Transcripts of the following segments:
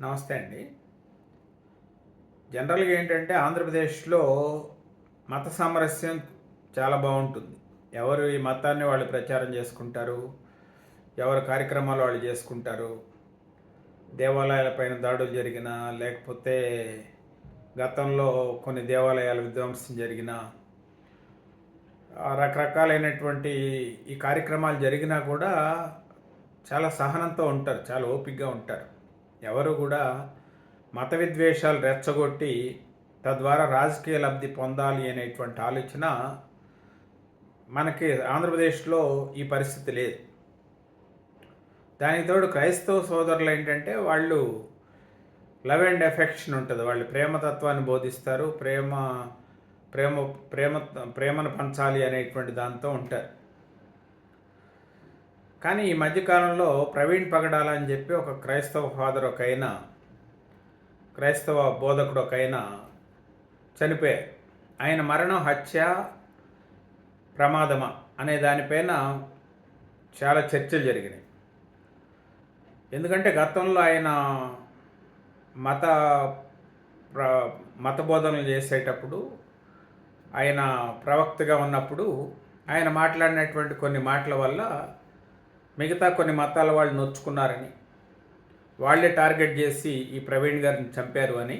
నమస్తే అండి. జనరల్గా ఏంటంటే ఆంధ్రప్రదేశ్లో మత సామరస్యం చాలా బాగుంటుంది. ఎవరు ఈ మతాన్ని వాళ్ళు ప్రచారం చేసుకుంటారు? ఎవరు కార్యక్రమాలు వాళ్ళు చేసుకుంటారు? దేవాలయాలపైన దాడులు జరిగినా లేకపోతే గతంలో కొన్ని దేవాలయాల విధ్వంసం జరిగినా రకరకాలైనటువంటి ఈ కార్యక్రమాలు జరిగినా కూడా చాలా సహనంతో ఉంటారు చాలా ఓపికగా ఉంటారు. ఎవరు కూడా మత విద్వేషాలు రెచ్చగొట్టి తద్వారా రాజకీయ లబ్ధి పొందాలి అనేటువంటి ఆలోచన మనకి ఆంధ్రప్రదేశ్లో ఈ పరిస్థితి లేదు. దానికి తోడు క్రైస్తవ సోదరులు ఏంటంటే వాళ్ళు లవ్ అండ్ ఎఫెక్షన్ ఉంటుంది. వాళ్ళు ప్రేమతత్వాన్ని బోధిస్తారు. ప్రేమ ప్రేమ ప్రేమ ప్రేమను పంచాలి అనేటువంటి దాంతో ఉంటారు. కానీ ఈ మధ్యకాలంలో ప్రవీణ్ పగడాల అని చెప్పి ఒక క్రైస్తవ ఫాదర్ ఒక ఆయన క్రైస్తవ బోధకుడు ఒక ఆయన చనిపోయారు. ఆయన మరణం హత్య ప్రమాదమా అనే దానిపైన చాలా చర్చలు జరిగినాయి. ఎందుకంటే గతంలో ఆయన మత ప్ర మత బోధనలు చేసేటప్పుడు ఆయన ప్రవక్తగా ఉన్నప్పుడు ఆయన మాట్లాడినటువంటి కొన్ని మాటల వల్ల మిగతా కొన్ని మతాల వాళ్ళు నొచ్చుకున్నారని వాళ్ళే టార్గెట్ చేసి ఈ ప్రవీణ్ గారిని చంపారు అని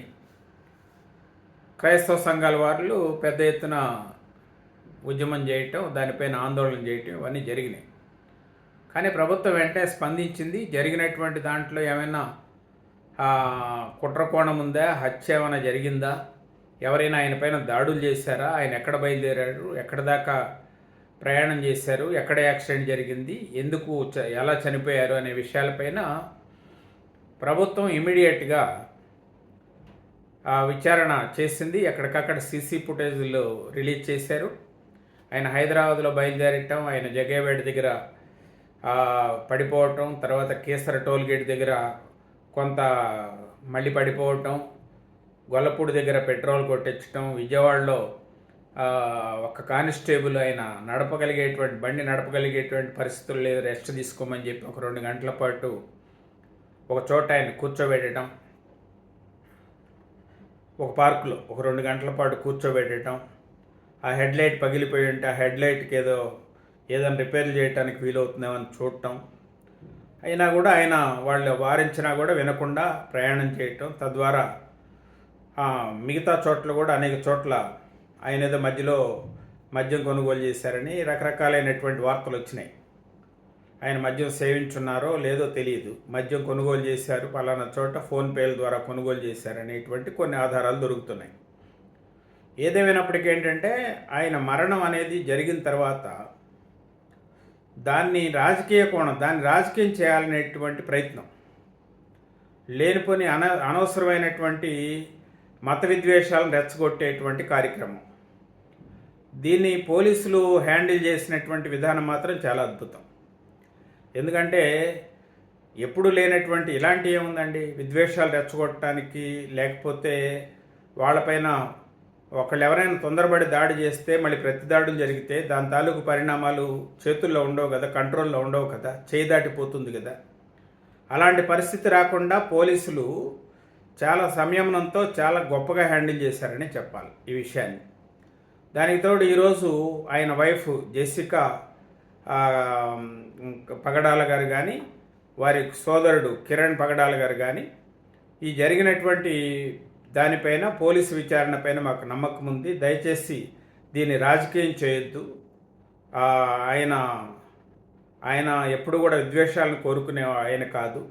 క్రైస్తవ సంఘాల వాళ్ళు పెద్ద ఎత్తున ఉద్యమం చేయటం దానిపైన ఆందోళన చేయటం ఇవన్నీ జరిగినాయి. కానీ ప్రభుత్వం వెంటనే స్పందించింది జరిగినటువంటి దాంట్లో ఏమైనా కుట్రకోణం ఉందా హత్య ఏమైనా జరిగిందా ఎవరైనా ఆయన పైన దాడులు చేశారా ఆయన ఎక్కడ బయలుదేరారు ఎక్కడ దాకా ప్రయాణం చేశారు. ఎక్కడ యాక్సిడెంట్ జరిగింది? ఎందుకు ఎలా చనిపోయారు అనే విషయాలపైన ప్రభుత్వం ఇమీడియట్గా విచారణ చేసింది. ఎక్కడికక్కడ సీసీ ఫుటేజ్లు రిలీజ్ చేశారు. ఆయన హైదరాబాద్లో బయలుదేరటం ఆయన జగేవేడ్ దగ్గర పడిపోవటం తర్వాత కేసర టోల్గేట్ దగ్గర కొంత మళ్ళీ పడిపోవటం గొల్లపూడి దగ్గర పెట్రోల్ కొట్టించడం విజయవాడలో ఒక కానిస్టేబుల్ అయినా నడపగలిగేటువంటి బండి నడపగలిగేటువంటి పరిస్థితులు లేదు. రెస్ట్ తీసుకోమని చెప్పి ఒక రెండు గంటల పాటు ఒక చోట ఆయన కూర్చోబెట్టడం ఒక పార్కులో ఒక రెండు గంటల పాటు కూర్చోబెట్టడం ఆ హెడ్లైట్ పగిలిపోయి ఉంటే ఆ హెడ్లైట్కి ఏదో ఏదైనా రిపేర్ చేయడానికి వీలవుతుందేమని చూడటం. అయినా కూడా ఆయన వాళ్ళు వారించినా కూడా వినకుండా ప్రయాణం చేయటం. తద్వారా మిగతా చోట్ల కూడా అనేక చోట్ల ఆయన ఏదో మధ్యలో మద్యం కొనుగోలు చేశారని రకరకాలైనటువంటి వార్తలు వచ్చినాయి. ఆయన మద్యం సేవించున్నారో లేదో తెలియదు. మద్యం కొనుగోలు చేశారు పలానా చోట ఫోన్పేల ద్వారా కొనుగోలు చేశారనేటువంటి కొన్ని ఆధారాలు దొరుకుతున్నాయి. ఏదేమైనప్పటికీ ఏంటంటే ఆయన మరణం అనేది జరిగిన తర్వాత దాన్ని రాజకీయ కోణం దాన్ని రాజకీయం చేయాలనేటువంటి ప్రయత్నం లేనిపోని అన అనవసరమైనటువంటి మత విద్వేషాలను రెచ్చగొట్టేటువంటి కార్యక్రమం దీన్ని పోలీసులు హ్యాండిల్ చేసినటువంటి విధానం మాత్రం చాలా అద్భుతం. ఎందుకంటే ఎప్పుడు లేనటువంటి ఇలాంటి ఏముందండి? విద్వేషాలు రెచ్చగొట్టడానికి లేకపోతే వాళ్ళపైన ఒకళ్ళు ఎవరైనా తొందరపడి దాడి చేస్తే మళ్ళీ ప్రతి దాడులు జరిగితే దాని తాలూకు పరిణామాలు చేతుల్లో ఉండవు కదా కంట్రోల్లో ఉండవు కదా చేయి దాటిపోతుంది కదా. అలాంటి పరిస్థితి రాకుండా పోలీసులు చాలా సంయమనంతో చాలా గొప్పగా హ్యాండిల్ చేశారని చెప్పాలి ఈ విషయాన్ని. దానికి తోడు ఈరోజు ఆయన వైఫ్ జెస్సికా పగడాల గారు కానీ వారి సోదరుడు కిరణ్ పగడాల గారు కానీ ఈ జరిగినటువంటి దానిపైన పోలీసు విచారణ పైన మాకు నమ్మకం ఉంది. దయచేసి దీన్ని రాజకీయం చేయొద్దు. ఆయన ఆయన ఎప్పుడు కూడా విద్వేషాలను కోరుకునే ఆయన కాదు.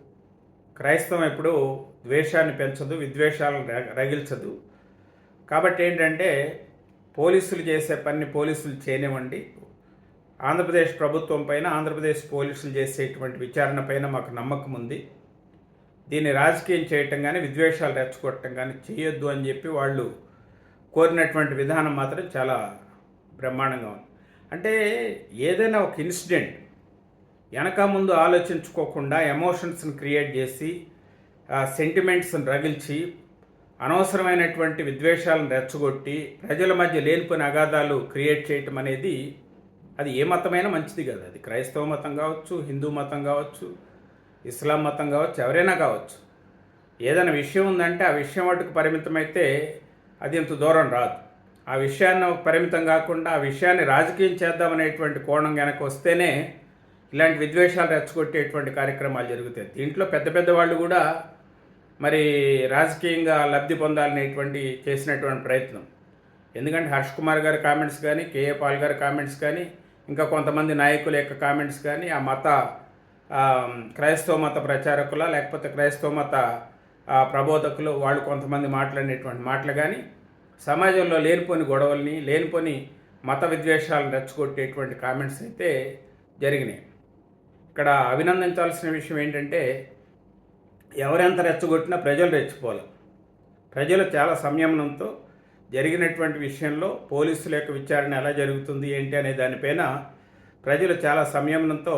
క్రైస్తవం ఎప్పుడు ద్వేషాన్ని పెంచదు విద్వేషాలను రగిల్చదు. కాబట్టి ఏంటంటే పోలీసులు చేసే పని పోలీసులు చేయనివ్వండి. ఆంధ్రప్రదేశ్ ప్రభుత్వం పైన ఆంధ్రప్రదేశ్ పోలీసులు చేసేటువంటి విచారణ పైన మాకు నమ్మకం ఉంది. దీన్ని రాజకీయం చేయటం కానీ విద్వేషాలు రెచ్చగొట్టడం కానీ చేయొద్దు అని చెప్పి వాళ్ళు కోరినటువంటి విధానం మాత్రం చాలా బ్రహ్మాండంగా ఉంది. అంటే ఏదైనా ఒక ఇన్సిడెంట్ వెనక ముందు ఆలోచించుకోకుండా ఎమోషన్స్ని క్రియేట్ చేసి సెంటిమెంట్స్ని రగిల్చి అనవసరమైనటువంటి విద్వేషాలను రెచ్చగొట్టి ప్రజల మధ్య లేనిపోయిన అగాధాలు క్రియేట్ చేయటం అనేది అది ఏ మతమైనా మంచిది కదా. అది క్రైస్తవ మతం కావచ్చు హిందూ మతం కావచ్చు ఇస్లాం మతం కావచ్చు ఎవరైనా కావచ్చు. ఏదైనా విషయం ఉందంటే ఆ విషయం వాటికి పరిమితమైతే అది ఇంత దూరం రాదు. ఆ విషయాన్ని పరిమితం కాకుండా ఆ విషయాన్ని రాజకీయం చేద్దామనేటువంటి కోణం కనుక వస్తేనే ఇలాంటి విద్వేషాలు రెచ్చగొట్టేటువంటి కార్యక్రమాలు జరుగుతాయి. దీంట్లో పెద్ద పెద్ద వాళ్ళు కూడా మరి రాజకీయంగా లబ్ధి పొందాలనేటువంటి చేసినటువంటి ప్రయత్నం. ఎందుకంటే హర్ష్ కుమార్ గారి కామెంట్స్ కానీ కేఏ పాల్ గారి కామెంట్స్ కానీ ఇంకా కొంతమంది నాయకుల యొక్క కామెంట్స్ కానీ ఆ మత క్రైస్తవ మత ప్రచారకుల లేకపోతే క్రైస్తవ మత ప్రబోధకులు వాళ్ళు కొంతమంది మాట్లాడినటువంటి మాటలు కానీ సమాజంలో లేనిపోని గొడవల్ని లేనిపోని మత విద్వేషాలను రెచ్చగొట్టేటువంటి కామెంట్స్ అయితే జరిగినాయి. ఇక్కడ అభినందించాల్సిన విషయం ఏంటంటే ఎవరెంత రెచ్చగొట్టినా ప్రజలు రెచ్చిపోవాలి ప్రజలు చాలా సంయమనంతో జరిగినటువంటి విషయంలో పోలీసుల యొక్క విచారణ ఎలా జరుగుతుంది ఏంటి అనే దానిపైన ప్రజలు చాలా సంయమనంతో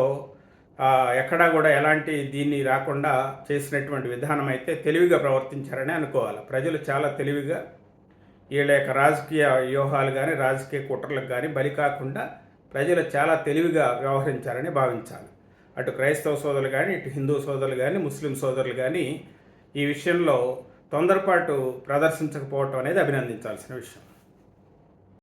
ఎక్కడా కూడా ఎలాంటి దీన్ని రాకుండా చేసినటువంటి విధానం అయితే తెలివిగా ప్రవర్తించారని అనుకోవాలి. ప్రజలు చాలా తెలివిగా వీళ్ళ యొక్క రాజకీయ వ్యూహాలు కానీ రాజకీయ కుట్రలకు కానీ బలి కాకుండా ప్రజలు చాలా తెలివిగా వ్యవహరించారని భావించాలి. అటు క్రైస్తవ సోదరులు కానీ ఇటు హిందూ సోదరులు కానీ ముస్లిం సోదరులు కానీ ఈ విషయంలో తొందరపాటు ప్రదర్శించకపోవటం అనేది అభినందించాల్సిన విషయం.